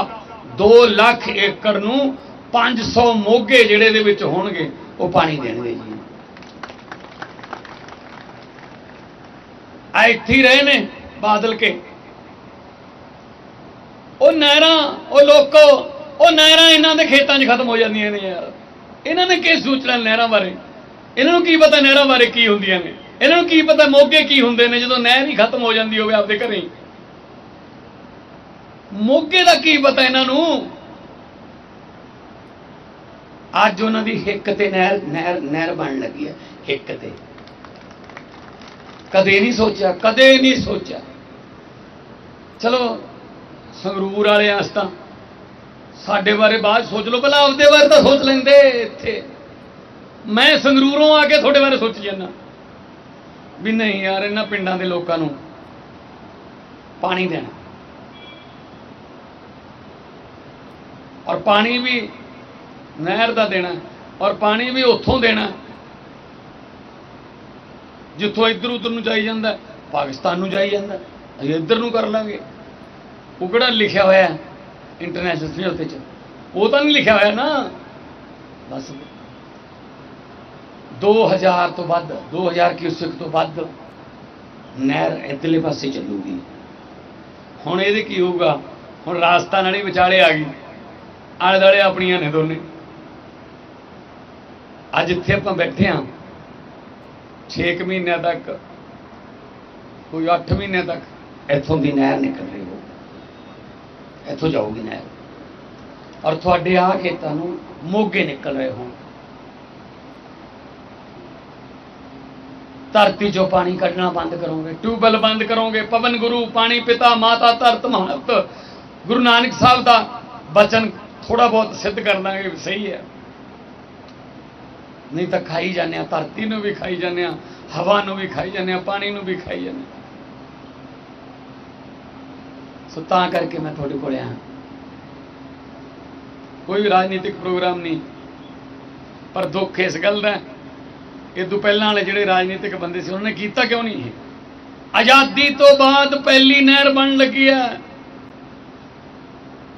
2 ਲੱਖ ਏਕੜ ਨੂੰ 500 ਮੋਗੇ ਜਿਹੜੇ ਦੇ ਵਿੱਚ ਹੋਣਗੇ, ਉਹ ਪਾਣੀ ਦੇਣਗੇ ਜੀ। ਆ ਇੱਥੇ ਰਹੇ ਨੇ ਬਾਦਲ ਕੇ। ਉਹ ਨਹਿਰਾਂ, ਉਹ ਲੋਕੋ, ਉਹ ਨਹਿਰਾਂ ਇਹਨਾਂ ਦੇ ਖੇਤਾਂ 'ਚ ਖਤਮ ਹੋ ਜਾਂਦੀਆਂ ਨੇ ਯਾਰ। ਇਹਨਾਂ ਨੇ ਕੀ ਸੋਚਣਾ ਨਹਿਰਾਂ ਬਾਰੇ? ਇਹਨਾਂ ਨੂੰ ਕੀ ਪਤਾ ਨਹਿਰਾਂ ਬਾਰੇ ਕੀ ਹੁੰਦੀਆਂ ਨੇ? ਇਹਨਾਂ ਨੂੰ ਕੀ ਪਤਾ ਮੋਗੇ ਕੀ ਹੁੰਦੇ ਨੇ ਜਦੋਂ ਨਹਿਰ ਹੀ ਖਤਮ ਹੋ ਜਾਂਦੀ ਹੋਵੇ ਆਪਦੇ ਘਰੇ? ਮੋਗੇ ਦਾ ਕੀ ਪਤਾ ਇਹਨਾਂ ਨੂੰ? ਅੱਜ ਉਹਨਾਂ ਦੀ ਹਿੱਕ ਤੇ ਨਹਿਰ ਨਹਿਰ ਨਹਿਰ ਬਣ ਲੱਗੀ ਹੈ, ਹਿੱਕ ਤੇ। ਕਦੇ ਨਹੀਂ ਸੋਚਿਆ, ਕਦੇ ਨਹੀਂ ਸੋਚਿਆ। ਚਲੋ, ਸੰਗਰੂਰ ਵਾਲੇ ਆਸ ਤਾਂ ਸਾਡੇ ਬਾਰੇ ਬਾਅਦ ਸੋਚ ਲਓ ਪਹਿਲਾਂ ਆਪਦੇ ਬਾਰੇ ਤਾਂ ਸੋਚ ਲੈਂਦੇ ਇੱਥੇ। ਮੈਂ ਸੰਗਰੂਰੋਂ ਆ ਕੇ ਤੁਹਾਡੇ ਬਾਰੇ ਸੋਚ ਜਾਂਦਾ। ਵੀ ਨਹੀਂ ਯਾਰ, ਇਹਨਾਂ ਪਿੰਡਾਂ ਦੇ ਲੋਕਾਂ ਨੂੰ ਪਾਣੀ ਦੇਣਾ। ਔਰ ਪਾਣੀ ਵੀ ਨਹਿਰ ਦਾ ਦੇਣਾ, ਔਰ ਪਾਣੀ ਵੀ ਉੱਥੋਂ ਦੇਣਾ। ਜਿੱਥੋਂ ਇੱਧਰ ਉੱਧਰ ਨੂੰ ਜਾਈ ਜਾਂਦਾ, ਪਾਕਿਸਤਾਨ ਨੂੰ ਜਾਈ ਜਾਂਦਾ, ਅਸੀਂ ਇੱਧਰ ਨੂੰ ਕਰ ਲਾਂਗੇ। ਉਹ ਕਿਹੜਾ ਲਿਖਿਆ ਹੋਇਆ ਇੰਟਰਨੈਸ਼ਨਲ ਸਮਝੌਤੇ 'ਚ? ਉਹ ਤਾਂ ਨਹੀਂ ਲਿਖਿਆ ਹੋਇਆ ਨਾ। ਬਸ। 2000 ਤੋਂ ਵੱਧ 2000 ਕਿਊਸਿਕ ਤੋਂ ਵੱਧ ਨਹਿਰ ਇੱਧਰਲੇ ਪਾਸੇ ਚੱਲੂਗੀ। ਹੁਣ ਇਹਦੇ ਕੀ ਹੋਊਗਾ? ਹੁਣ ਰਾਜਸਥਾਨ ਵਾਲੀ ਵਿਚਾਲੇ ਆ ਗਈ। ਆਲੇ ਦੁਆਲੇ ਆਪਣੀਆਂ ਨੇ ਦੋਨੇ। ਅੱਜ ਇੱਥੇ ਆਪਾਂ ਬੈਠੇ ਹਾਂ 6 ਮਹੀਨਿਆਂ ਤੱਕ, ਕੋਈ 8 ਮਹੀਨਿਆਂ ਤੱਕ। ਇੱਥੋਂ ਦੀ ਨਹਿਰ ਨਿਕਲ ਰਹੀ ਹੋ ਇੱਥੋਂ ਜਾਊਗੀ ਨਹਿਰ। ਔਰ ਤੁਹਾਡੇ ਆ ਖੇਤਾਂ ਨੂੰ ਮੋਗੇ ਨਿਕਲ ਰਹੇ ਹੋਣ। ਧਰਤੀ ਚੋਂ ਪਾਣੀ ਕੱਢਣਾ ਬੰਦ ਕਰੋਗੇ। ਟਿਊਬਵੈਲ ਬੰਦ ਕਰੋਗੇ। ਪਵਨ ਗੁਰੂ, ਪਾਣੀ ਪਿਤਾ, ਮਾਤਾ, ਧਰਤ, ਮਹਤ। ਗੁਰੂ ਨਾਨਕ ਸਾਹਿਬ ਦਾ ਬਚਨ ਥੋੜਾ ਬਹੁਤ ਸਿੱਧ ਕਰ ਦਾਂਗੇ ਸਹੀ ਹੈ। ਨਹੀਂ ਤਾਂ ਖਾਈ ਜਾਂਦੇ ਆ ਧਰਤੀ ਨੂੰ ਵੀ ਖਾਈ ਜਾਂਦੇ ਆ ਹਵਾ ਨੂੰ ਵੀ ਖਾਈ ਜਾਂਦੇ ਆ ਪਾਣੀ ਨੂੰ ਵੀ ਖਾਈ ਜਾਂਦੇ ਹਾਂ। ਸੋ ਤਾਂ ਕਰਕੇ ਮੈਂ ਤੁਹਾਡੇ ਕੋਲ ਆਇਆ। ਕੋਈ ਵੀ ਰਾਜਨੀਤਿਕ ਪ੍ਰੋਗਰਾਮ ਨਹੀਂ, ਪਰ ਦੁੱਖ ਇਸ ਗੱਲ ਦਾ ਇਹ ਤੋਂ ਪਹਿਲਾਂ ਵਾਲੇ ਜਿਹੜੇ ਰਾਜਨੀਤਿਕ ਬੰਦੇ ਸੀ, ਉਹਨਾਂ ਨੇ ਕੀਤਾ ਕਿਉਂ ਨਹੀਂ ਆਜ਼ਾਦੀ ਤੋਂ ਬਾਅਦ ਪਹਿਲੀ ਨਹਿਰ ਬਣ ਲੱਗੀ ਹੈ।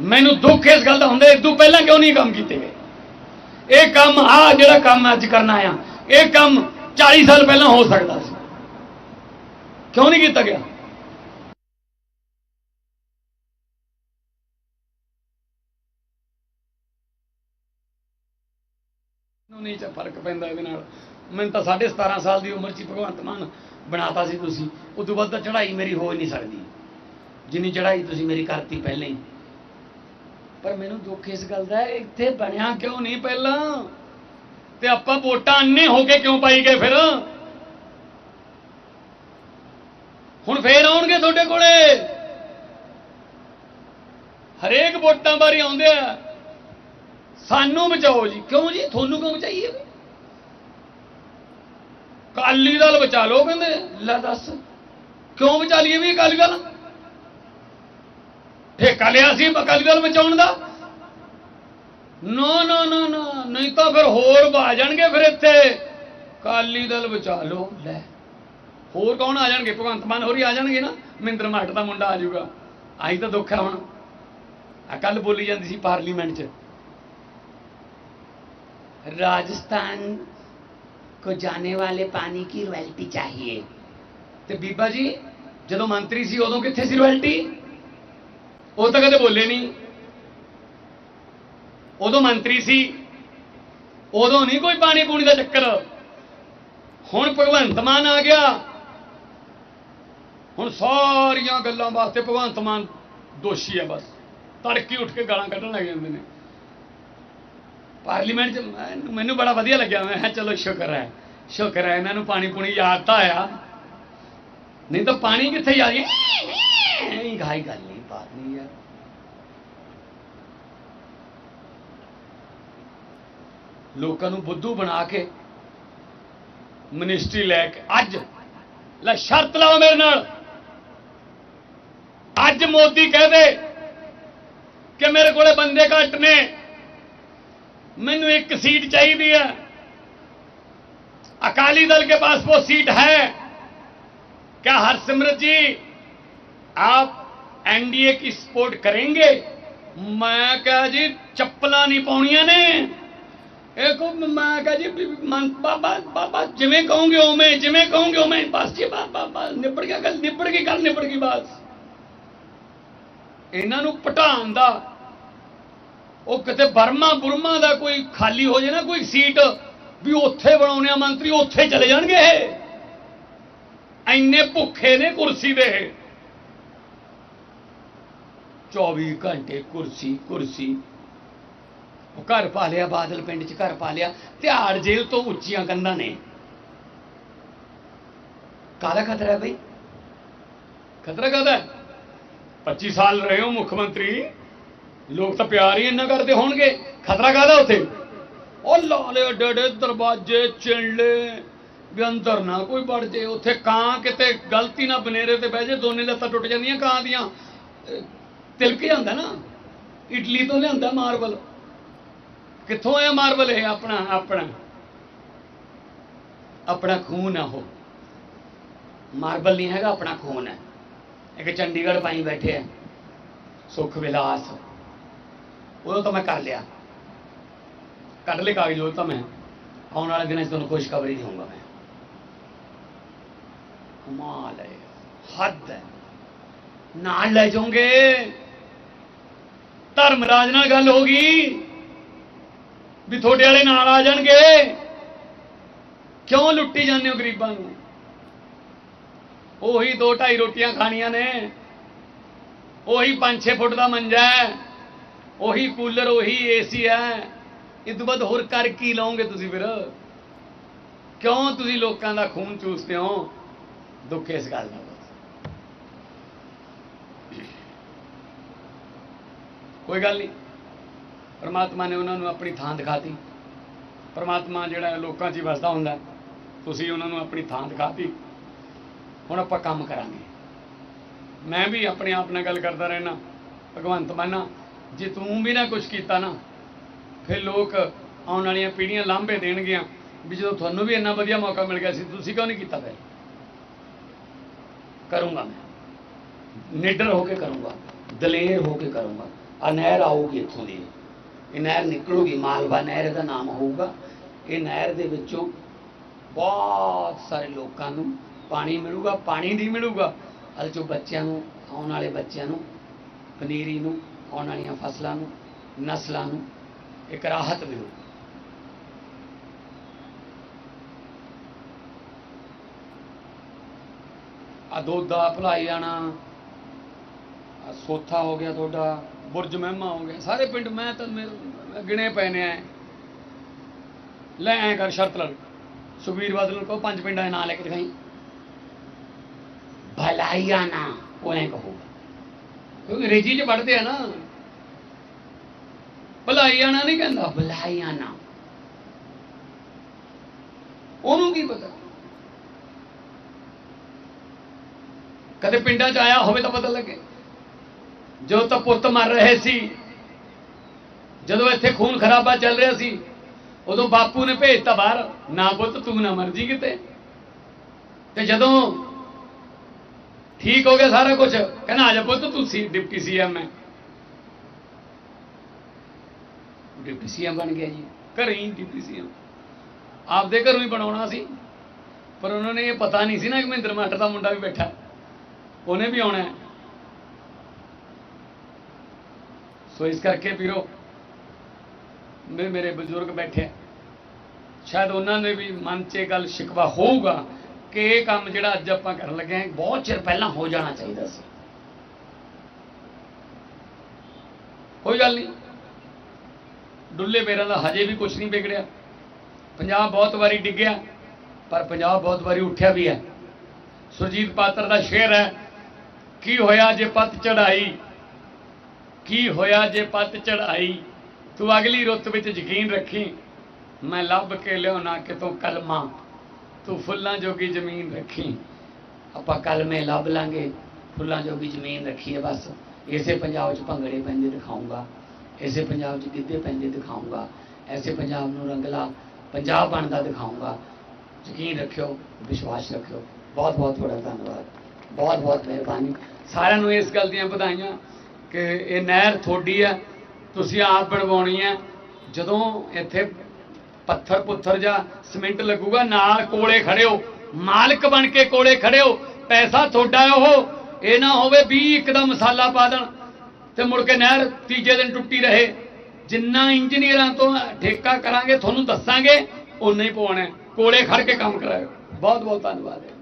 ਮੈਨੂੰ ਦੁੱਖ ਇਸ ਗੱਲ ਦਾ ਹੁੰਦਾ ਇਸ ਤੋਂ ਪਹਿਲਾਂ ਕਿਉਂ ਨਹੀਂ ਕੰਮ ਕੀਤੇ? ਗਏ ਇਹ ਕੰਮ ਆ ਜਿਹੜਾ ਕੰਮ ਅੱਜ ਕਰਨਾ ਆ। ਇਹ ਕੰਮ 40 ਸਾਲ ਪਹਿਲਾਂ ਹੋ ਸਕਦਾ ਸੀ। ਕਿਉਂ ਨਹੀਂ ਕੀਤਾ ਗਿਆ? ਨਹੀਂ ਚ ਫ਼ਰਕ ਪੈਂਦਾ ਇਹਦੇ ਨਾਲ। ਮੈਨੂੰ ਤਾਂ 17.5 ਸਾਲ ਦੀ ਉਮਰ 'ਚ ਭਗਵੰਤ ਮਾਨ ਬਣਾਤਾ ਸੀ ਤੁਸੀਂ। ਉਸ ਤੋਂ ਬਾਅਦ ਤਾਂ ਚੜ੍ਹਾਈ ਮੇਰੀ ਹੋ ਹੀ ਨਹੀਂ ਸਕਦੀ। ਜਿੰਨੀ ਚੜਾਈ ਤੁਸੀਂ ਮੇਰੀ ਕਰਤੀ ਪਹਿਲਾਂ ਹੀ। ਪਰ ਮੈਨੂੰ ਦੁੱਖ ਇਸ ਗੱਲ ਦਾ ਇੱਥੇ ਬਣਿਆ ਕਿਉਂ ਨਹੀਂ ਪਹਿਲਾਂ? ਤੇ ਆਪਾਂ ਵੋਟਾਂ ਅੰਨੇ ਹੋ ਕੇ ਕਿਉਂ ਪਾਈ ਗਏ ਫਿਰ? ਹੁਣ ਫੇਰ ਆਉਣਗੇ ਤੁਹਾਡੇ ਕੋਲੇ? ਹਰੇਕ ਵੋਟਾਂ ਬਾਰੇ ਆਉਂਦੇ ਆ। ਸਾਨੂੰ ਬਚਾਓ ਜੀ। ਕਿਉਂ ਜੀ? ਤੁਹਾਨੂੰ ਕਿਉਂ ਬਚਾਈਏ ਕਾਲੀ ਦਲ ਬਚਾ ਲਓ ਕਹਿੰਦੇ। ਲੈ ਦੱਸ। ਕਿਉਂ ਬਚਾ ਲਈਏ ਵੀ ਅਕਾਲੀ ਦਲ? ਠੇਕਾ ਲਿਆ ਸੀ ਅਕਾਲੀ ਦਲ ਬਚਾਉਣ ਦਾ? ਨੋ ਨੋ ਨੋ ਨੋ ਨਹੀਂ ਤਾਂ ਫਿਰ ਹੋਰ ਆ ਜਾਣਗੇ ਫਿਰ ਇੱਥੇ। ਅਕਾਲੀ ਦਲ ਬਚਾ ਲੋ ਲੈ। ਹੋਰ ਕੌਣ ਆ ਜਾਣਗੇ? ਭਗਵੰਤ ਮਾਨ ਹੋਰੀ ਆ ਜਾਣਗੇ ਨਾ? ਮਹਿੰਦਰ ਮਾਟ ਦਾ ਮੁੰਡਾ ਆ ਜਾਊਗਾ। ਆਹੀ ਤਾਂ ਦੁੱਖ ਹੈ ਹੁਣ। ਆ ਕੱਲ ਬੋਲੀ ਜਾਂਦੀ ਸੀ ਪਾਰਲੀਮੈਂਟ 'ਚ। ਰਾਜਸਥਾਨ ਕੋ ਜਾਣੇ ਵਾਲੇ ਪਾਣੀ की रॉयल्टी ਚਾਹੀਏ? ਤੇ ਬੀਬਾ ਜੀ, ਜਦੋਂ ਮੰਤਰੀ ਸੀ ਉਦੋਂ ਕਿੱਥੇ ਸੀ रॉयल्टी ਉਹ ਤਾਂ ਕਦੇ ਬੋਲੇ ਨਹੀਂ। ਉਦੋਂ ਮੰਤਰੀ ਸੀ। ਉਦੋਂ ਨਹੀਂ ਕੋਈ ਪਾਣੀ ਪੂਣੀ ਦਾ ਚੱਕਰ। ਹੁਣ ਭਗਵੰਤ ਮਾਨ ਆ ਗਿਆ। ਹੁਣ ਸਾਰੀਆਂ ਗੱਲਾਂ ਵਾਸਤੇ ਭਗਵੰਤ ਮਾਨ ਦੋਸ਼ੀ ਹੈ ਬਸ। ਤੜਕੀ ਉੱਠ ਕੇ ਗਾਲਾਂ ਕੱਢਣ ਲੱਗ ਜਾਂਦੇ ਨੇ। ਪਾਰਲੀਮੈਂਟ ਚ ਮੈਨੂੰ- ਬੜਾ ਵਧੀਆ ਲੱਗਿਆ। ਮੈਂ ਕਿਹਾ ਚਲੋ ਸ਼ੁਕਰ ਹੈ। ਸ਼ੁਕਰ ਹੈ ਇਹਨਾਂ ਨੂੰ ਪਾਣੀ ਪੂਣੀ ਯਾਦ ਤਾਂ ਆਇਆ। ਨਹੀਂ ਤਾਂ ਪਾਣੀ ਕਿੱਥੇ ਯਾਦ ਨਹੀਂ ਗਾਈ ਗੱਲ ਨਹੀਂ ਬਾਤ ਨਹੀਂ ਯਾਰ ਲੋਕਾਂ ਨੂੰ ਬੁੱਧੂ ਬਣਾ ਕੇ ਮਿਨਿਸਟਰੀ ਲੈ ਕੇ ਅੱਜ ਲੈ ਸ਼ਰਤ ਲਾਓ ਮੇਰੇ ਨਾਲ ਅੱਜ ਮੋਦੀ ਕਹਿ ਦੇ ਕਿ ਮੇਰੇ ਕੋਲੇ ਬੰਦੇ ਘੱਟ ਨੇ ਮੈਨੂੰ ਇੱਕ सीट चाहिए है अकाली दल के पास वो सीट है क्या हरसिमरत जी आप एनडीए की सपोर्ट करेंगे मैं कहा जी ਚੱਪਲਾਂ ਨਹੀਂ ਪਾਉਣੀਆਂ ਨੇ ਇਹ ਕੋ ਮੈਂ ਕਹਾ ਜੀ ਵੀ ਮਨ ਬਾਬਾ ਬਾਬਾ ਜਿਵੇਂ ਕਹੋਗੇ ਉਵੇਂ ਜਿਵੇਂ ਕਹੋਗੇ ਉਵੇਂ ਬਸ ਜੀ ਬਾਬਾ ਬਸ ਨਿਬੜ ਗਿਆ ਗੱਲ ਨਿਬੜ ਗਈ ਗੱਲ ਨਿਬੜ ਗਈ ਬਸ ਇਹਨਾਂ ਨੂੰ ਪਟਾਉਣ ਦਾ ਉਹ ਕਿਤੇ ਬਰਮਾ ਬੁਰਮਾ ਦਾ ਕੋਈ ਖਾਲੀ ਹੋ ਜੇ ਨਾ ਕੋਈ ਸੀਟ ਵੀ ਉੱਥੇ ਬਣਾਉਣੇ ਆ ਮੰਤਰੀ ਉੱਥੇ ਚਲੇ ਜਾਣਗੇ ਇਹ ਐਨੇ ਭੁੱਖੇ ਨੇ ਕੁਰਸੀ ਦੇ ਇਹ। 24 ਘੰਟੇ ਕੁਰਸੀ ਕੁਰਸੀ। ਉਹ ਘਰ ਪਾ ਲਿਆ, ਬਾਦਲ ਪਿੰਡ 'ਚ ਘਰ ਪਾ ਲਿਆ। ਤਿਹਾੜ ਜੇਲ੍ਹ ਤੋਂ ਉੱਚੀਆਂ ਕੰਧਾਂ ਨੇ। ਕਾਹਦਾ ਖਤਰਾ ਹੈ ਬਈ? ਖਤਰਾ ਕਾਹਦਾ ਹੈ? 25 ਸਾਲ ਰਹੇ ਹੋ ਮੁੱਖ ਮੰਤਰੀ। ਲੋਕ ਤਾਂ ਪਿਆਰ ਹੀ ਇੰਨਾ ਕਰਦੇ ਹੋਣਗੇ। ਖਤਰਾ ਕਾਹਦਾ ਉੱਥੇ? ਉਹ ਲਾਲੇ ਡੇਡੇ ਦਰਵਾਜ਼ੇ ਚਿੰਲੇ। ਵੀ ਅੰਦਰ ਨਾ ਕੋਈ ਵੜ ਜੇ। ਉੱਥੇ ਕਾਂ ਕਿਤੇ ਗਲਤੀ ਨਾ ਬਨੇਰੇ ਤੇ ਬਹਿ ਜੇ, ਦੋਨੇ ਲੱਤਾਂ ਟੁੱਟ ਜਾਂਦੀਆਂ ਕਾਂ ਦੀਆਂ। ਤਿਲਕ ਜਾਂਦਾ ਨਾ, ਇਟਲੀ ਤੋਂ ਲਿਆਂਦਾ ਮਾਰਬਲ। ਕਿੱਥੋਂ ਆਇਆ ਮਾਰਬਲ ਇਹ ਆਪਣਾ ਆਪਣਾ? ਆਪਣਾ ਖੂਨ ਆ ਉਹ। ਮਾਰਬਲ ਨਹੀਂ ਹੈਗਾ, ਆਪਣਾ ਖੂਨ ਹੈ। ਇੱਕ ਚੰਡੀਗੜ੍ਹ ਪਾਈ ਬੈਠੇ ਆ। ਸੁਖ ਵਿਲਾਸ। ਉਹ ਤਾਂ ਮੈਂ ਕਰ ਲਿਆ। ਕੱਢ ਲੈ ਕਾਗਜ਼ ਉਹ ਤਾਂ ਮੈਂ। ਆਉਣ ਵਾਲੇ ਦਿਨਾਂ 'ਚ ਤੁਹਾਨੂੰ ਖੁਸ਼ਖਬਰੀ ਦੇਵਾਂਗਾ ਮੈਂ। ਕਮਾਲ ਹੈ। ਹੱਦ ਹੈ। ਨਾਲ ਲੈ ਜਾਓਗੇ। ਧਰਮਰਾਜ ਨਾਲ ਗੱਲ ਹੋ ਗਈ ਵੀ ਤੁਹਾਡੇ ਵਾਲੇ ਨਾਲ ਆ ਜਾਣਗੇ। ਕਿਉਂ ਲੁੱਟੀ ਜਾਂਦੇ ਹੋ ਗਰੀਬਾਂ ਨੂੰ? ਉਹੀ ਦੋ ਢਾਈ ਰੋਟੀਆਂ ਖਾਣੀਆਂ ਨੇ। ਉਹੀ 5-6 ਫੁੱਟ ਦਾ ਮੰਜਾ ਹੈ। ਉਹੀ ਕੂਲਰ, ਉਹੀ ਏਸੀ ਹੈ। ਇਹ ਤੋਂ ਬਾਅਦ ਹੋਰ ਕਰ ਕੀ ਲਓਗੇ ਤੁਸੀਂ ਫਿਰ? ਕਿਉਂ ਤੁਸੀਂ ਲੋਕਾਂ ਦਾ ਖੂਨ ਚੂਸਦੇ ਹੋ? ਦੁੱਖ ਇਸ ਗੱਲ ਦਾ ਬਸ ਕੋਈ ਗੱਲ ਨਹੀਂ। ਪਰਮਾਤਮਾ ਨੇ ਉਹਨਾਂ ਨੂੰ ਆਪਣੀ ਥਾਂ ਦਿਖਾਤੀ। ਪਰਮਾਤਮਾ ਜਿਹੜਾ ਲੋਕਾਂ 'ਚ ਹੀ ਵਸਦਾ ਹੁੰਦਾ ਤੁਸੀਂ ਉਹਨਾਂ ਨੂੰ ਆਪਣੀ ਥਾਂ ਦਿਖਾਤੀ। ਹੁਣ ਆਪਾਂ ਕੰਮ ਕਰਾਂਗੇ। ਮੈਂ ਵੀ ਆਪਣੇ ਆਪ ਨਾਲ ਗੱਲ ਕਰਦਾ ਰਹਿਣਾ ਭਗਵੰਤ ਮਾਨਾ ਜੇ ਤੂੰ ਵੀ ਨਾ ਕੁਝ ਕੀਤਾ ਨਾ, ਫਿਰ ਲੋਕ ਆਉਣ ਵਾਲੀਆਂ ਪੀੜ੍ਹੀਆਂ ਲਾਂਭੇ ਦੇਣਗੀਆਂ ਵੀ ਜਦੋਂ ਤੁਹਾਨੂੰ ਵੀ ਇੰਨਾ ਵਧੀਆ ਮੌਕਾ ਮਿਲ ਗਿਆ ਸੀ, ਤੁਸੀਂ ਕਿਉਂ ਨਹੀਂ ਕੀਤਾ ਫਿਰ? ਕਰੂੰਗਾ ਮੈਂ। ਨਿਡਰ ਹੋ ਕੇ ਕਰੂੰਗਾ। ਦਲੇਰ ਹੋ ਕੇ ਕਰੂੰਗਾ। ਆ ਨਹਿਰ ਆਊਗੀ ਇੱਥੋਂ ਦੀ। ਇਹ ਨਹਿਰ ਨਿਕਲੂਗੀ, ਮਾਲਵਾ ਨਹਿਰ ਇਹਦਾ ਨਾਮ ਹੋਊਗਾ। ਇਹ ਨਹਿਰ ਦੇ ਵਿੱਚੋਂ ਬਹੁਤ ਸਾਰੇ ਲੋਕਾਂ ਨੂੰ ਪਾਣੀ ਮਿਲੂਗਾ, ਪਾਣੀ ਨਹੀਂ ਮਿਲੂਗਾ। ਹਲ ਚੋਂ ਬੱਚਿਆਂ ਨੂੰ, ਆਉਣ ਵਾਲੇ ਬੱਚਿਆਂ ਨੂੰ, ਪਨੀਰੀ ਨੂੰ, ਆਉਣ ਵਾਲੀਆਂ ਫਸਲਾਂ ਨੂੰ, ਨਸਲਾਂ ਨੂੰ ਇੱਕ ਰਾਹਤ ਮਿਲੂ। ਆ ਦੁੱਧ ਦਾ ਭਲਾਈ ਜਾਣਾ ਸੋਥਾ ਹੋ ਗਿਆ ਤੁਹਾਡਾ। ਬੁਰਜ ਮਹਿਮਾ ਹੋ ਗਿਆ ਸਾਰੇ ਪਿੰਡ ਮੈਂ ਤਾਂ ਮੇਰੇ ਗਿਣੇ ਪਏ ਨੇ ਐ। ਲੈ ਐ ਕਰ ਸ਼ਰਤ ਲੜ ਸੁਖਬੀਰ ਬਾਦਲ ਨੂੰ ਕਹੋ ਪੰਜ ਪਿੰਡਾਂ ਦੇ ਨਾਂ ਲੈ ਕੇ ਦਿਖਾਈ। ਭਲਾਈਆ ਨਾ ਉਹ ਐ ਕਹੋ। ਕਿਉਂਕਿ ਅੰਗਰੇਜ਼ੀ ਚ ਪੜ੍ਹਦੇ ਆ ਨਾ। ਭਲਾਈਆ ਨਾ ਨਹੀਂ ਕਹਿੰਦਾ। ਭਲਾਈਆ ਨਾ। ਉਹਨੂੰ ਕੀ ਪਤਾ? ਕਦੇ ਪਿੰਡਾਂ 'ਚ ਆਇਆ ਹੋਵੇ ਤਾਂ ਪਤਾ ਲੱਗੇ। ਜੋ ਤਾਂ ਪੁੱਤ ਮਰ ਰਹੇ ਸੀ, ਜਦੋਂ ਇੱਥੇ ਖੂਨ ਖਰਾਬਾ ਚੱਲ ਰਿਹਾ ਸੀ, ਉਦੋਂ ਬਾਪੂ ਨੇ ਭੇਜਤਾ ਬਾਹਰ, ਨਾ ਪੁੱਤ, ਤੂੰ ਨਾ ਮਰ ਜੀ ਕਿਤੇ। ਤੇ ਜਦੋਂ ਠੀਕ ਹੋ ਗਿਆ ਸਾਰਾ ਕੁਝ ਕਹਿੰਦਾ, ਆ ਜਾ ਪੁੱਤ, ਤੂੰ ਸੀ, ਡਿਪਟੀ ਸੀਐਮ ਹੈ ਡਿਪਟੀ ਸੀਐਮ ਬਣ ਗਿਆ ਜੀ, ਘਰੇ ਹੀ ਡਿਪਟੀ ਸੀਐਮ ਆਪਦੇ ਘਰੋਂ ਹੀ ਬਣਾਉਣਾ ਸੀ। ਪਰ ਉਹਨਾਂ ਨੇ ਇਹ ਪਤਾ ਨਹੀਂ ਸੀ ਨਾ ਕਿ ਮਹਿੰਦਰ ਮਾਟਰ ਦਾ ਮੁੰਡਾ ਵੀ ਬੈਠਾ। ਉਹਨੇ ਵੀ ਆਉਣਾ ਹੈ। ਸੋ ਇਸ ਕਰਕੇ ਵੀਰੋ ਮੇਰੇ ਮੇਰੇ ਬਜ਼ੁਰਗ ਬੈਠੇ ਸ਼ਾਇਦ ਉਹਨਾਂ ਨੇ ਵੀ ਮਨ 'ਚ ਇਹ ਗੱਲ ਸ਼ਿਕਵਾ ਹੋਊਗਾ ਕਿ ਇਹ ਕੰਮ ਜਿਹੜਾ ਅੱਜ ਆਪਾਂ ਕਰਨ ਲੱਗੇ ਹਾਂ ਬਹੁਤ ਚਿਰ ਪਹਿਲਾਂ ਹੋ ਜਾਣਾ ਚਾਹੀਦਾ ਸੀ। ਕੋਈ ਗੱਲ ਨਹੀਂ। ਡੁੱਲੇ ਮੇਰਾ ਦਾ ਹਜੇ ਵੀ ਕੁਝ ਨਹੀਂ ਵਿਗੜਿਆ। ਪੰਜਾਬ ਬਹੁਤ ਵਾਰੀ ਡਿੱਗਿਆ, ਪਰ ਪੰਜਾਬ ਬਹੁਤ ਵਾਰੀ ਉੱਠਿਆ ਵੀ ਹੈ। ਸੁਰਜੀਤ ਪਾਤਰ ਦਾ ਸ਼ੇਰ ਹੈ, ਕੀ ਹੋਇਆ ਜੇ ਪਤ ਚੜਾਈ ਕੀ ਹੋਇਆ ਜੇ ਪੱਤ ਚੜਾਈ ਤੂੰ ਅਗਲੀ ਰੁੱਤ ਵਿੱਚ ਯਕੀਨ ਰੱਖੀ, ਮੈਂ ਲੱਭ ਕੇ ਲਿਆਉਣਾ ਕਿਤੋਂ ਕਲਮਾ। ਤੂੰ ਫੁੱਲਾਂ ਜੋਗੀ ਜ਼ਮੀਨ ਰੱਖੀ, ਆਪਾਂ ਕਲਮੇ ਲੱਭ ਲਾਂਗੇ। ਫੁੱਲਾਂ ਜੋਗੀ ਜ਼ਮੀਨ ਰੱਖੀਏ ਬਸ। ਇਸੇ ਪੰਜਾਬ 'ਚ ਭੰਗੜੇ ਪੈਂਦੇ ਦਿਖਾਉਂਗਾ ਇਸੇ ਪੰਜਾਬ 'ਚ ਗਿੱਧੇ ਪੈਂਦੇ ਦਿਖਾਉਂਗਾ ਐਸੇ ਪੰਜਾਬ ਨੂੰ ਰੰਗਲਾ ਪੰਜਾਬ ਬਣਦਾ ਦਿਖਾਉਂਗਾ ਯਕੀਨ ਰੱਖਿਓ, ਵਿਸ਼ਵਾਸ ਰੱਖਿਓ। ਬਹੁਤ ਬਹੁਤ ਤੁਹਾਡਾ ਧੰਨਵਾਦ। ਬਹੁਤ ਬਹੁਤ ਮਿਹਰਬਾਨੀ। ਸਾਰਿਆਂ ਨੂੰ ਇਸ ਗੱਲ ਦੀਆਂ ਵਧਾਈਆਂ। ਕਿ ਇਹ ਨਹਿਰ ਤੁਹਾਡੀ ਹੈ ਤੁਸੀਂ ਆਪ ਬਣਵਾਉਣੀ ਹੈ ਜਦੋਂ ਇੱਥੇ ਪੱਥਰ ਪੁੱਥਰ ਜਾਂ ਸਿਮੈਂਟ ਲੱਗੂਗਾ, ਨਾਲ ਕੋਲੇ ਖੜਿਓ ਮਾਲਕ ਬਣ ਕੇ ਕੋਲੇ ਖੜਿਓ ਪੈਸਾ ਤੁਹਾਡਾ ਉਹ, ਇਹ ਨਾ ਹੋਵੇ ਵੀ ਇੱਕ ਦਾ ਮਸਾਲਾ ਪਾ ਦੇਣ ਤੇ ਮੁੜ ਕੇ ਨਹਿਰ ਤੀਜੇ ਦਿਨ ਟੁੱਟੀ ਰਹੇ। ਜਿੰਨਾ ਇੰਜੀਨੀਅਰਾਂ ਤੋਂ ਠੇਕਾ ਕਰਾਂਗੇ, ਤੁਹਾਨੂੰ ਦੱਸਾਂਗੇ ਉਨਾ ਹੀ ਪਵਾਉਣਾ ਕੋਲੇ ਖੜ ਕੇ ਕੰਮ ਕਰਾਇਓ। ਬਹੁਤ ਬਹੁਤ ਧੰਨਵਾਦ। ਹੈ